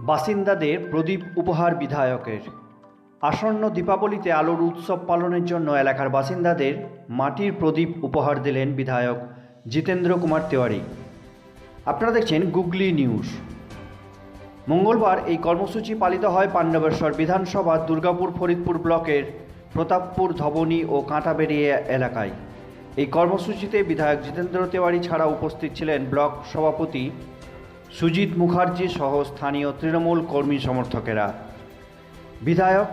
বাসিন্দাদের প্রদীপ উপহার বিধায়কের। আসন্ন দীপাবলিতে আলোর উৎসব পালনের জন্য এলাকার বাসিন্দাদের মাটির প্রদীপ উপহার দিলেন বিধায়ক জিতেন্দ্র কুমার তেওয়ারি। আপনারা দেখছেন গুগলি নিউজ। মঙ্গলবার এই কর্মসূচি পালিত হয় পাণ্ডবেশ্বর বিধানসভা দুর্গাপুর ফরিদপুর ব্লকের প্রতাপপুর, ধবনী ও কাঁটাবেড়িয়া এলাকায়। এই কর্মসূচিতে বিধায়ক জিতেন্দ্র তেওয়ারি ছাড়া উপস্থিত ছিলেন ব্লক সভাপতি সুজিত মুখার্জি সহ স্থানীয় তৃণমূল কর্মী সমর্থকেরা। বিধায়ক,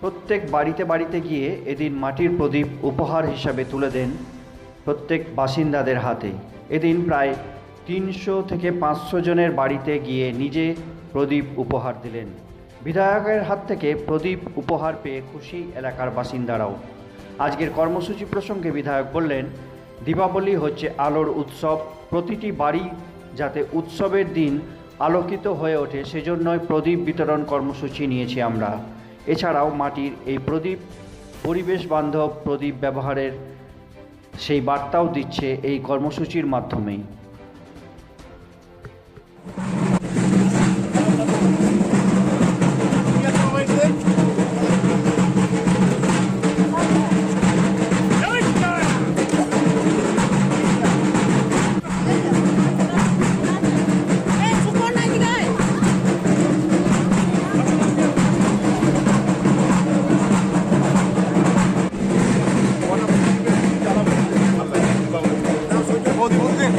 প্রত্যেক বাড়িতে বাড়িতে গিয়ে এদিন মাটির প্রদীপ উপহার হিসাবে তুলে দেন প্রত্যেক বাসিন্দাদের হাতে। এদিন প্রায় তিনশো থেকে পাঁচশো জনের বাড়িতে গিয়ে নিজে প্রদীপ উপহার দিলেন। বিধায়কের হাত থেকে প্রদীপ উপহার পেয়ে খুশি এলাকার বাসিন্দারাও। আজকের কর্মসূচি প্রসঙ্গে বিধায়ক বললেন, দীপাবলি হচ্ছে আলোর উৎসব, প্রতিটি বাড়ি যাতে উৎসবের দিন আলোকিত হয়ে ওঠে, সেজন্যই প্রদীপ বিতরণ কর্মসূচি নিয়েছি আমরা। এছাড়াও মাটির এই প্রদীপ পরিবেশ বান্ধব প্রদীপ ব্যবহারের সেই বার্তাও দিচ্ছে এই কর্মসূচির মাধ্যমেই।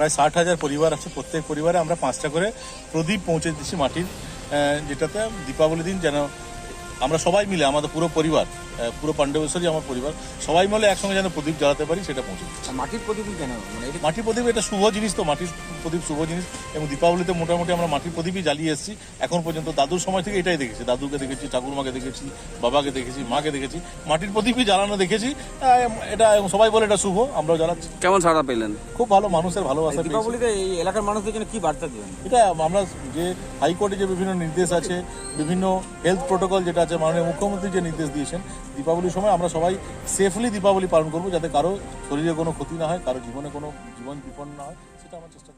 প্রায় ষাট হাজার পরিবার আছে, প্রত্যেক পরিবারে আমরা পাঁচটা করে প্রদীপ পৌঁছে দিচ্ছি মাটির যেটাতে দীপাবলি দিন যেন আমরা সবাই মিলে আমাদের পুরো পরিবার পুরো পাণ্ডবেশ্বরী আমার পরিবার সবাই মিলে একসঙ্গে যেন প্রদীপ জ্বালাতে পারি সেটা পৌঁছে মাটির প্রদীপই কেন? মানে এটা মাটির প্রদীপ এটা শুভ জিনিস তো মাটির প্রদীপ শুভ জিনিস। এবং দীপাবলিতে মোটামুটি আমরা মাটির প্রদীপই জ্বালিয়ে এসেছি। এখন পর্যন্ত দাদুর সময় থেকে এটাই দেখেছি। দাদুকে দেখেছি ঠাকুরমাকে দেখেছি বাবাকে দেখেছি মাকে দেখেছি। মাটির প্রদীপই জ্বালানো দেখেছি। এটা এবং সবাই বলে এটা শুভ আমরাও জ্বালাচ্ছি। কেমন সাড়া পেলেন? খুব ভালো মানুষের ভালোবাসা। দীপাবলিতে এই এলাকার মানুষদের জন্য কি বার্তা দেবেন? এটা আমরা যে হাইকোর্টে যে বিভিন্ন নির্দেশ আছে বিভিন্ন হেলথ প্রোটোকল যেটা আছে মাননীয় মুখ্যমন্ত্রী যে নির্দেশ দিয়েছেন, দীপাবলির সময় আমরা সবাই সেফলি দীপাবলি পালন করব যাতে কারও শরীরে কোনো ক্ষতি না হয়, কারও জীবনে কোনো জীবন বিপন্ন না হয়, সেটা আমার চেষ্টা